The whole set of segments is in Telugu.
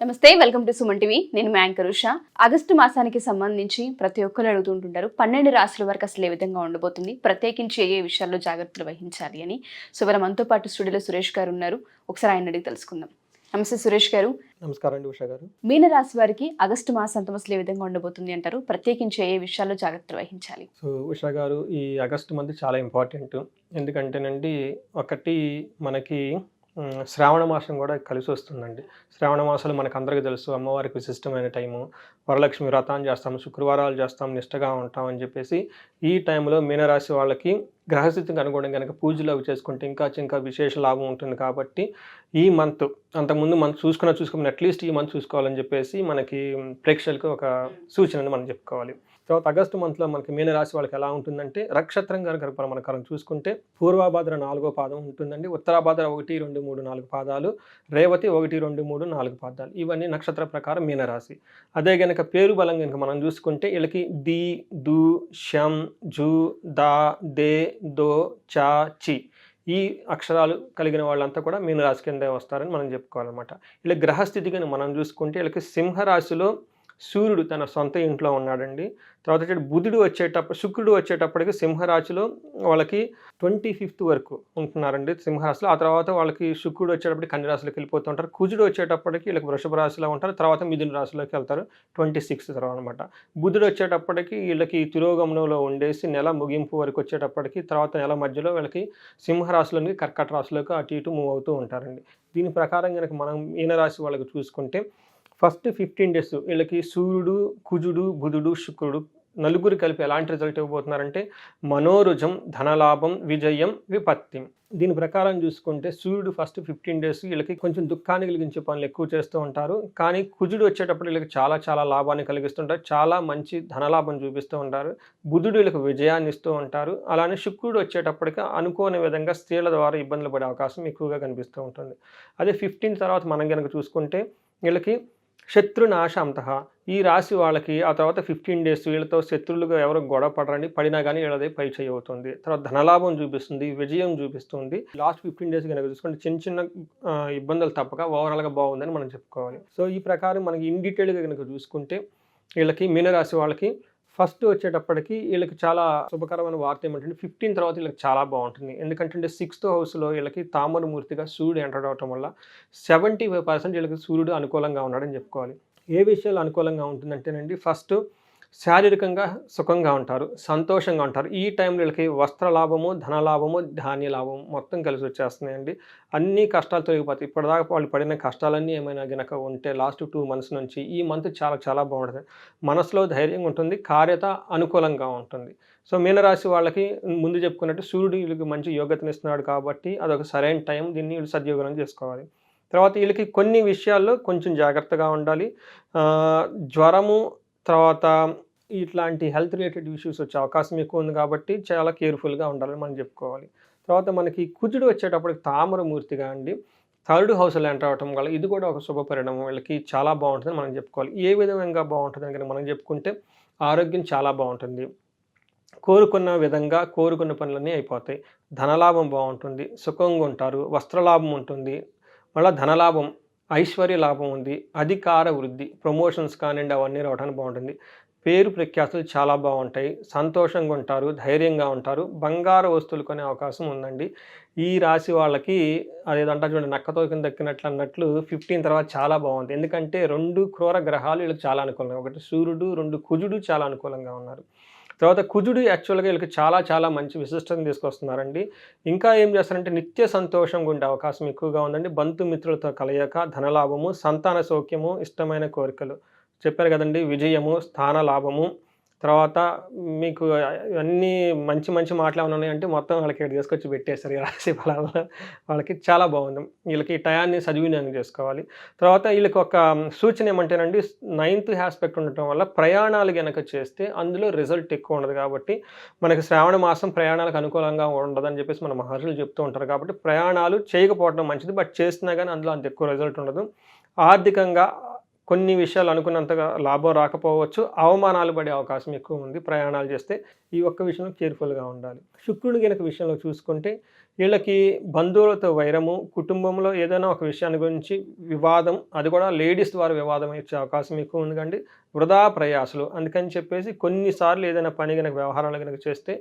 నమస్తే వెల్కమ్ టు సుమన్ టీవీ. నేను యాంకర్ ఉషా. ఆగస్టు మాసానికి సంబంధించి ప్రతి ఒక్కరు అడుగుతుంటుంటారు పన్నెండు రాశుల వరకు అసలు ఏ విధంగా ఉండబోతుంది ప్రత్యేకించి ఏ ఏ విషయాల్లో జాగ్రత్తలు వహించాలి అని. సో ఇవాళ మనతో పాటు స్టూడియోలో సురేష్ గారు ఉన్నారు. ఒకసారి ఆయన అడిగి తెలుసుకుందాం. నమస్తే సురేష్ గారు. నమస్కారం అండి ఉషా గారు. మీన రాశి వారికి ఆగస్టు మాసాంతం అసలు ఏ విధంగా ఉండబోతుంది అంటారు ప్రత్యేకించి ఏ ఏ విషయాల్లో జాగ్రత్తలు వహించాలి? సో ఉషా గారు ఈ ఆగస్టు మంత్ చాలా ఇంపార్టెంట్. ఎందుకంటేనండి ఒకటి మనకి శ్రావణ మాసం కూడా కలిసి వస్తుందండి. శ్రావణ మాసాలు మనకు అందరికీ తెలుసు. అమ్మవారికి విశిష్టమైన టైము. వరలక్ష్మి వ్రతాన్ని చేస్తాం శుక్రవారాలు చేస్తాం నిష్టగా ఉంటాం అని చెప్పేసి ఈ టైంలో మీనరాశి వాళ్ళకి గ్రహస్థితికి అనుగుణంగా కనుక పూజలు అవి చేసుకుంటే ఇంకా ఇంకా విశేష లాభం ఉంటుంది కాబట్టి ఈ మంత్ అంతకుముందు మనం చూసుకున్న చూసుకుని అట్లీస్ట్ ఈ మంత్ చూసుకోవాలని చెప్పేసి మనకి ప్రేక్షకులకు ఒక సూచనని మనం చెప్పుకోవాలి. తర్వాత ఆగస్టు మంత్లో మనకి మీనరాశి వాళ్ళకి ఎలా ఉంటుందంటే నక్షత్రం కనుక మనం కనుక చూసుకుంటే పూర్వాభాద్ర నాలుగో పాదం ఉంటుందండి ఉత్తరాభాద్ర ఒకటి రెండు మూడు నాలుగు పాదాలు రేవతి ఒకటి రెండు మూడు నాలుగు పాదాలు. ఇవన్నీ నక్షత్ర ప్రకారం మీనరాశి. అదే గనక పేరు బలం కనుక మనం చూసుకుంటే వీళ్ళకి ది దు షం జు దా దే దో చా చి. ఈ అక్షరాలు కలిగిన వాళ్ళంతా కూడా మీనరాశి కిందే వస్తారని మనం చెప్పుకోవాలన్నమాట. ఇలా గ్రహస్థితి కనుక మనం చూసుకుంటే వీళ్ళకి సింహరాశిలో సూర్యుడు తన సొంత ఇంట్లో ఉన్నాడండి. తర్వాత వచ్చే బుధుడు వచ్చేటప్పుడు శుక్రుడు వచ్చేటప్పటికి సింహరాశిలో వాళ్ళకి ట్వంటీ ఫిఫ్త్ వరకు ఉంటున్నారండి సింహరాశిలో. ఆ తర్వాత వాళ్ళకి శుక్రుడు వచ్చేటప్పటికి కన్య రాశిలోకి వెళ్ళిపోతూ ఉంటారు కుజుడు వచ్చేటప్పటికి వీళ్ళకి వృషభ రాశిలో ఉంటారు. తర్వాత మిథున రాశిలోకి వెళ్తారు. ట్వంటీ సిక్స్త్ తర్వాత అనమాట బుధుడు వచ్చేటప్పటికి వీళ్ళకి తిరోగమనంలో ఉండేసి నెల ముగింపు వరకు వచ్చేటప్పటికి తర్వాత నెల మధ్యలో వీళ్ళకి సింహరాశిలోని కర్కట రాశిలోకి అటు ఇటు మూవ్ అవుతూ ఉంటారండి. దీని ప్రకారం కనుక మనం మీనరాశి వాళ్ళకి చూసుకుంటే ఫస్ట్ ఫిఫ్టీన్ డేస్ వీళ్ళకి సూర్యుడు కుజుడు బుధుడు శుక్రుడు నలుగురు కలిపి ఎలాంటి రిజల్ట్ ఇవ్వబోతున్నారంటే మనోరుజం ధనలాభం విజయం విపత్తి. దీని ప్రకారం చూసుకుంటే సూర్యుడు ఫస్ట్ ఫిఫ్టీన్ డేస్ వీళ్ళకి కొంచెం దుఃఖాన్ని కలిగించే పనులు ఎక్కువ చేస్తూ ఉంటారు. కానీ కుజుడు వచ్చేటప్పుడు వీళ్ళకి చాలా చాలా లాభాన్ని కలిగిస్తుంటారు. చాలా మంచి ధనలాభం చూపిస్తూ ఉంటారు. బుధుడు వీళ్ళకి విజయాన్ని ఇస్తూ ఉంటారు. అలానే శుక్రుడు వచ్చేటప్పటికి అనుకోని విధంగా స్త్రీల ద్వారా ఇబ్బందులు పడే అవకాశం ఎక్కువగా కనిపిస్తూ ఉంటుంది. అదే ఫిఫ్టీన్ తర్వాత మనం కనుక చూసుకుంటే వీళ్ళకి శత్రునాశాంత. ఈ రాశి వాళ్ళకి ఆ తర్వాత ఫిఫ్టీన్ డేస్ వీళ్ళతో శత్రులుగా ఎవరు గొడవ పడరండి పడినా కానీ వీళ్ళదే పై చేయి అవుతుంది. తర్వాత ధనలాభం చూపిస్తుంది విజయం చూపిస్తుంది. లాస్ట్ ఫిఫ్టీన్ డేస్ కనుక చూసుకుంటే చిన్న చిన్న ఇబ్బందులు తప్పక ఓవరాల్గా బాగుందని మనం చెప్పుకోవాలి. సో ఈ ప్రకారం మనకి ఇన్ డీటెయిల్గా కనుక చూసుకుంటే వీళ్ళకి మీనరాశి వాళ్ళకి ఫస్ట్ వచ్చేటప్పటికి వీళ్ళకి చాలా శుభకరమైన వార్త ఏమంటే ఫిఫ్టీన్ తర్వాత వీళ్ళకి చాలా బాగుంటుంది. ఎందుకంటే సిక్స్త్ హౌస్లో వీళ్ళకి తామరమూర్తిగా సూర్యుడు ఎంటర్ అవటం వల్ల సెవెంటీ ఫైవ్ పర్సెంట్ వీళ్ళకి సూర్యుడు అనుకూలంగా ఉన్నాడని చెప్పుకోవాలి. ఏ విషయాలు అనుకూలంగా ఉంటుందంటేనండి ఫస్ట్ శారీరకంగా సుఖంగా ఉంటారు సంతోషంగా ఉంటారు. ఈ టైంలో వీళ్ళకి వస్త్ర లాభము ధన లాభము ధాన్య లాభము మొత్తం కలిసి వచ్చేస్తున్నాయండి. అన్ని కష్టాలు తొలగిపోతాయి. ఇప్పటిదాకా వాళ్ళు పడిన కష్టాలన్నీ ఏమైనా గనక ఉంటే లాస్ట్ టూ మంత్స్ నుంచి ఈ మంత్ చాలా చాలా బాగుంటుంది. మనసులో ధైర్యం ఉంటుంది కార్యత అనుకూలంగా ఉంటుంది. సో మీనరాశి వాళ్ళకి ముందు చెప్పుకున్నట్టు సూర్యుడు వీళ్ళకి మంచి యోగ్యతనిస్తున్నాడు కాబట్టి అదొక సరైన టైం దీన్ని వీళ్ళు సద్యోగం చేసుకోవాలి. తర్వాత వీళ్ళకి కొన్ని విషయాల్లో కొంచెం జాగ్రత్తగా ఉండాలి. జ్వరము తర్వాత ఇట్లాంటి హెల్త్ రిలేటెడ్ ఇష్యూస్ వచ్చే అవకాశం ఎక్కువ ఉంది కాబట్టి చాలా కేర్ఫుల్గా ఉండాలని మనం చెప్పుకోవాలి. తర్వాత మనకి కుజుడు వచ్చేటప్పటికి తామరమూర్తిగా అండి థర్డ్ హౌస్లో ఎంటర్ అవటం వల్ల ఇది కూడా ఒక శుభ పరిణామం. వీళ్ళకి చాలా బాగుంటుందని మనం చెప్పుకోవాలి. ఏ విధంగా బాగుంటుంది అని మనం చెప్పుకుంటే ఆరోగ్యం చాలా బాగుంటుంది. కోరుకున్న విధంగా కోరుకున్న పనులన్నీ అయిపోతాయి. ధనలాభం బాగుంటుంది. సుఖంగా ఉంటారు. వస్త్రలాభం ఉంటుంది. మళ్ళీ ధనలాభం ఐశ్వర్య లాభం ఉంది అధికార వృద్ధి ప్రమోషన్స్ కానివ్వండి అవన్నీ రావడానికి బాగుంటుంది. పేరు ప్రఖ్యాతులు చాలా బాగుంటాయి. సంతోషంగా ఉంటారు ధైర్యంగా ఉంటారు. బంగారు వస్తువులు కొనే అవకాశం ఉందండి. ఈ రాశి వాళ్ళకి అదేదంటే చూడండి నక్కతో కింద దక్కినట్లు అన్నట్లు ఫిఫ్టీన్ తర్వాత చాలా బాగుంది. ఎందుకంటే రెండు క్రూర గ్రహాలు వీళ్ళకి చాలా అనుకూలంగా ఒకటి సూర్యుడు రెండు కుజుడు చాలా అనుకూలంగా ఉన్నారు. తర్వాత కుజుడు యాక్చువల్గా వీళ్ళకి చాలా చాలా మంచి విశిష్టతను తీసుకొస్తున్నారండి. ఇంకా ఏం చేస్తారంటే నిత్య సంతోషంగా ఉండే అవకాశం ఎక్కువగా ఉందండి. బంధుమిత్రులతో కలయక ధనలాభము సంతాన సౌఖ్యము ఇష్టమైన కోరికలు. చెప్పారు కదండి విజయము స్థాన లాభము. తర్వాత మీకు అన్ని మంచి మంచి మాటలు ఏమైనా ఉన్నాయంటే మొత్తం వాళ్ళకి ఇక్కడ తీసుకొచ్చి పెట్టేస్తారు. ఈ రాశి ఫలాల్లో వాళ్ళకి చాలా బాగుంది. వీళ్ళకి ఈ టయాన్ని సద్వినియోగం చేసుకోవాలి. తర్వాత వీళ్ళకి ఒక సూచన ఏమంటేనండి నైన్త్ ఆస్పెక్ట్ ఉండటం వల్ల ప్రయాణాలు కనుక చేస్తే అందులో రిజల్ట్ ఎక్కువ ఉండదు కాబట్టి మనకి శ్రావణ మాసం ప్రయాణాలకు అనుకూలంగా ఉండదని చెప్పేసి మన మహర్షులు చెప్తూ ఉంటారు. కాబట్టి ప్రయాణాలు చేయకపోవడం మంచిది బట్ చేసినా కానీ అందులో అంత ఎక్కువ రిజల్ట్ ఉండదు. ఆర్థికంగా కొన్ని విషయాలు అనుకున్నంతగా లాభం రాకపోవచ్చు అవమానాలు పడే అవకాశం ఎక్కువ ఉంది. ప్రయాణాలు చేస్తే ఈ ఒక్క విషయంలో కేర్ఫుల్గా ఉండాలి. శుక్రుని కనుక విషయంలో చూసుకుంటే వీళ్ళకి బంధువులతో వైరము కుటుంబంలో ఏదైనా ఒక విషయాన్ని గురించి వివాదం అది కూడా లేడీస్ ద్వారా వివాదం వచ్చే అవకాశం ఎక్కువ ఉంది కండి. వృధా ప్రయాసలు. అందుకని చెప్పేసి కొన్నిసార్లు ఏదైనా పని కనుక వ్యవహారాలు కనుక చేస్తే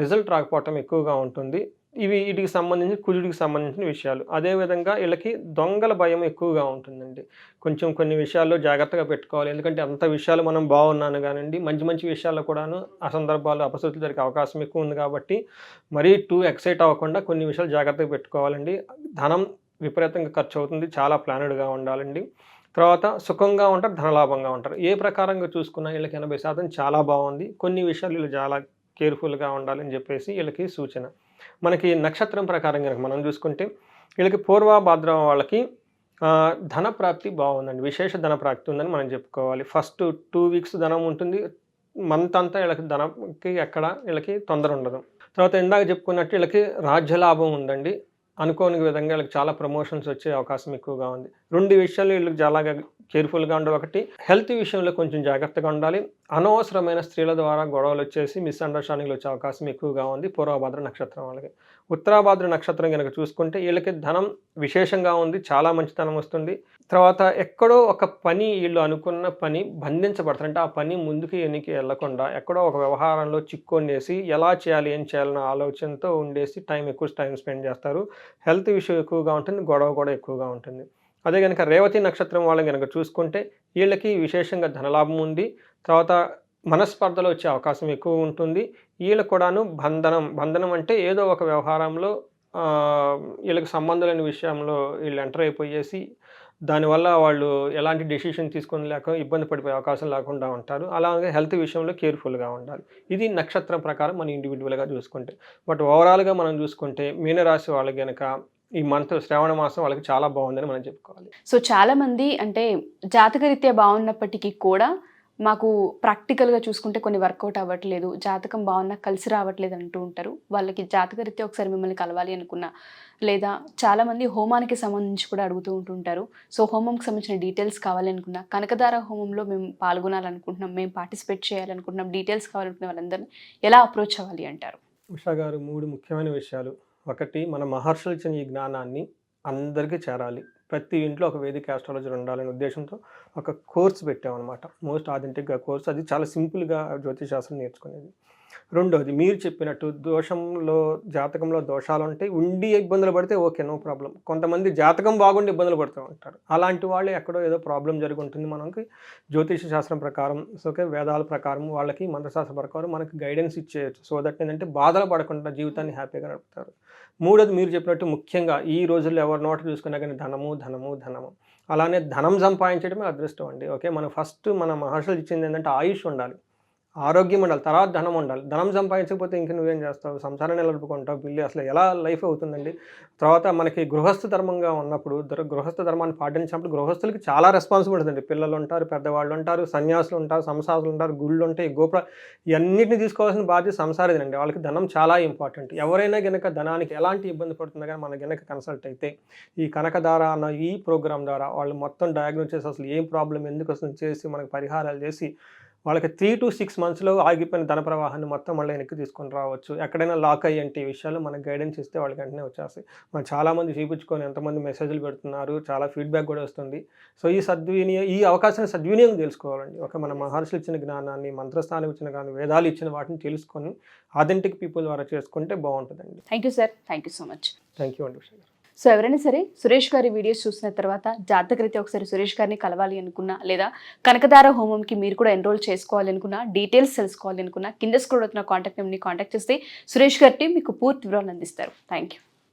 రిజల్ట్ రాకపోవటం ఎక్కువగా ఉంటుంది. ఇవి వీటికి సంబంధించి కుజుడికి సంబంధించిన విషయాలు. అదేవిధంగా వీళ్ళకి దొంగల భయం ఎక్కువగా ఉంటుందండి. కొంచెం కొన్ని విషయాల్లో జాగ్రత్తగా పెట్టుకోవాలి. ఎందుకంటే అంత విషయాలు మనం బాగున్నాను కానివ్వండి మంచి మంచి విషయాల్లో కూడాను ఆ సందర్భాలు అపశృతులు జరిగే అవకాశం ఎక్కువ ఉంది కాబట్టి మరీ టూ ఎక్సైట్ అవ్వకుండా కొన్ని విషయాలు జాగ్రత్తగా పెట్టుకోవాలండి. ధనం విపరీతంగా ఖర్చు అవుతుంది చాలా ప్లానెడ్గా ఉండాలండి. తర్వాత సుఖంగా ఉంటారు ధనలాభంగా ఉంటారు. ఏ ప్రకారంగా చూసుకున్నా వీళ్ళకి ఎనభై శాతం చాలా బాగుంది. కొన్ని విషయాలు వీళ్ళు చాలా కేర్ఫుల్గా ఉండాలని చెప్పేసి వీళ్ళకి సూచన. మనకి నక్షత్రం ప్రకారం కనుక మనం చూసుకుంటే వీళ్ళకి పూర్వభాద్ర వాళ్ళకి ధనప్రాప్తి ధన ప్రాప్తి బాగుందండి. విశేష ధన ప్రాప్తి ఉందని మనం చెప్పుకోవాలి. ఫస్ట్ టూ వీక్స్ ధనం ఉంటుంది. మంత్ అంతా వీళ్ళకి ధనంకి ఎక్కడ వీళ్ళకి తొందర ఉండదు. తర్వాత ఇందాక చెప్పుకున్నట్టు వీళ్ళకి రాజ్యలాభం ఉందండి. అనుకోని విధంగా వీళ్ళకి చాలా ప్రమోషన్స్ వచ్చే అవకాశం ఎక్కువగా ఉంది. రెండు విషయాలు వీళ్ళకి చాలా కేర్ఫుల్గా ఉండాలి. ఒకటి హెల్త్ విషయంలో కొంచెం జాగ్రత్తగా ఉండాలి. అనవసరమైన స్త్రీల ద్వారా గొడవలు వచ్చేసి మిస్అండర్స్టాండింగ్లు వచ్చే అవకాశం ఎక్కువగా ఉంది. పూర్వభాద్ర నక్షత్రం వాళ్ళకి. ఉత్తరాభాద్ర నక్షత్రం కనుక చూసుకుంటే వీళ్ళకి ధనం విశేషంగా ఉంది. చాలా మంచి ధనం వస్తుంది. తర్వాత ఎక్కడో ఒక పని వీళ్ళు అనుకున్న పని బంధించబడతారు. అంటే ఆ పని ముందుకు ఎన్నికి వెళ్ళకుండా ఎక్కడో ఒక వ్యవహారంలో చిక్కొండేసి ఎలా చేయాలి ఏం చేయాలన్న ఆలోచనతో ఉండేసి టైం ఎక్కువ టైం స్పెండ్ చేస్తారు. హెల్త్ విషయం ఎక్కువగా ఉంటుంది. గొడవ కూడా ఎక్కువగా ఉంటుంది. అదే కనుక రేవతి నక్షత్రం వాళ్ళని కనుక చూసుకుంటే వీళ్ళకి విశేషంగా ధనలాభం ఉంది. తర్వాత మనస్పర్ధలో వచ్చే అవకాశం ఎక్కువ ఉంటుంది. వీళ్ళు కూడాను బంధనం బంధనం అంటే ఏదో ఒక వ్యవహారంలో వీళ్ళకి సంబంధం లేని విషయంలో వీళ్ళు ఎంటర్ అయిపోయేసి దానివల్ల వాళ్ళు ఎలాంటి డెసిషన్ తీసుకొని లేక ఇబ్బంది పడిపోయే అవకాశం లేకుండా ఉంటారు. అలాగే హెల్త్ విషయంలో కేర్ఫుల్గా ఉండాలి. ఇది నక్షత్రం ప్రకారం మనం ఇండివిజువల్గా చూసుకుంటే. బట్ ఓవరాల్గా మనం చూసుకుంటే మీనరాశి వాళ్ళకి కనుక ఈ మంత్ శ్రావణ మాసం వాళ్ళకి చాలా బాగుందని మనం చెప్పుకోవాలి. సో చాలా మంది అంటే జాతకరీత్యా బాగున్నప్పటికీ కూడా మాకు ప్రాక్టికల్గా చూసుకుంటే కొన్ని వర్కౌట్ అవ్వట్లేదు జాతకం బాగున్నా కలిసి రావట్లేదు అంటూ ఉంటారు. వాళ్ళకి జాతకరీత్యా ఒకసారి మిమ్మల్ని కలవాలి అనుకున్నా లేదా చాలా మంది హోమానికి సంబంధించి కూడా అడుగుతూ ఉంటుంటారు సో హోమంకి సంబంధించిన డీటెయిల్స్ కావాలి అనుకున్నా కనకదార హోమంలో మేము పాల్గొనాలనుకుంటున్నాం మేము పార్టిసిపేట్ చేయాలనుకుంటున్నాం డీటెయిల్స్ కావాలనుకున్న వాళ్ళందరినీ ఎలా అప్రోచ్ అవ్వాలి అంటారు? ఉషా గారు మూడు ముఖ్యమైన విషయాలు. ఒకటి మన మహర్షులు ఇచ్చిన ఈ జ్ఞానాన్ని అందరికీ చేరాలి. ప్రతి ఇంట్లో ఒక వేదిక ఆస్ట్రాలజర్ ఉండాలనే ఉద్దేశంతో ఒక కోర్స్ పెట్టామన్నమాట. మోస్ట్ ఆథెంటిక్గా కోర్స్. అది చాలా సింపుల్గా జ్యోతిషాస్త్రం నేర్చుకునేది. రెండోది మీరు చెప్పినట్టు దోషంలో జాతకంలో దోషాలు ఉంటాయి ఉండి ఇబ్బందులు పడితే ఓకే నో ప్రాబ్లం. కొంతమంది జాతకం బాగుండి ఇబ్బందులు పడుతూ ఉంటారు. అలాంటి వాళ్ళు ఎక్కడో ఏదో ప్రాబ్లం జరిగి ఉంటుంది మనకి. జ్యోతిష శాస్త్రం ప్రకారం ఓకే వేదాల ప్రకారం వాళ్ళకి మంత్రశాస్త్ర ప్రకారం మనకి గైడెన్స్ ఇచ్చేయచ్చు. సో దట్ ఏంటంటే బాధలు పడకుండా జీవితాన్ని హ్యాపీగా నడుపుతారు మూడోది మీరు చెప్పినట్టు ముఖ్యంగా ఈ రోజుల్లో ఎవరి నోట చూసుకున్నా కానీ ధనము ధనము ధనము. అలానే ధనం సంపాదించడమే అదృష్టం అండి. ఓకే మనం ఫస్ట్ మన మహర్షులు ఇచ్చింది ఏంటంటే ఆయుష్ ఉండాలి. ఆరోగ్యం ఉండాలి తర్వాత ధనం ఉండాలి. ధనం సంపాదించకపోతే ఇంక నువ్వేం చేస్తావు? సంసారాన్ని నిలబడుకుంటావు బిల్లు అసలు ఎలా లైఫ్ అవుతుందండి? తర్వాత మనకి గృహస్థ ధర్మంగా ఉన్నప్పుడు గృహస్థ ధర్మాన్ని పాటించినప్పుడు గృహస్థులకి చాలా రెస్పాన్సిబిలిటీ ఉంది పిల్లలు ఉంటారు పెద్దవాళ్ళు ఉంటారు సన్యాసులు ఉంటారు సంసాసులు ఉంటారు గుళ్ళు ఉంటాయి గోపుర ఇవన్నిటిని తీసుకోవాల్సిన బాధ్యత సంసారిదండి వాళ్ళకి ధనం చాలా ఇంపార్టెంట్ ఎవరైనా గనక ధనానికి ఎలాంటి ఇబ్బంది పడుతుందో కానీ మన గనక కన్సల్ట్ అయితే ఈ కనకధార అన్న ఈ ప్రోగ్రాం ద్వారా వాళ్ళు మొత్తం డయాగ్నోస్ చేసి అసలు ఏం ప్రాబ్లం ఎందుకు వస్తుంది చేసి మనకి పరిహారాలు చేసి వాళ్ళకి త్రీ టు సిక్స్ మంత్స్లో ఆగిపోయిన ధన ప్రవాహాన్ని మొత్తం మళ్ళీ వెనక్కి తీసుకొని రావచ్చు. ఎక్కడైనా లాక్ అయ్యేంటి విషయాలు మనకు గైడెన్స్ ఇస్తే వాళ్ళకి వెంటనే వచ్చేస్తాయి. మనం చాలామంది చూపించుకొని ఎంతమంది మెసేజ్లు పెడుతున్నారు చాలా ఫీడ్బ్యాక్ కూడా వస్తుంది. సో ఈ సద్వినియోగం ఈ అవకాశాన్ని సద్వినియోగం తెలుసుకోవాలండి. ఒక మన మహర్షులు ఇచ్చిన జ్ఞానాన్ని మంత్రస్థానం ఇచ్చిన కానీ వేదాలు ఇచ్చిన వాటిని తెలుసుకొని ఆథెంటిక్ పీపుల్ ద్వారా చేసుకుంటే బాగుంటుందండి. Thank you sir thank you so much thank you అండి సో ఎవరైనా సరే సురేష్ గారి వీడియోస్ చూసిన తర్వాత జాతకరీత్యా ఒకసారి సురేష్ గారిని కలవాలి అనుకున్నా లేదా కనకదార హోమంకి మీరు కూడా ఎన్రోల్ చేసుకోవాలి అనుకున్నా డీటెయిల్స్ తెలుసుకోవాలి అనుకున్నా కింద స్క్రోల్ అవుతున్న కాంటాక్ట్ నెంబర్ని కాంటాక్ట్ చేస్తే సురేష్ గారి మీకు పూర్తి వివరాలు అందిస్తారు. Thank you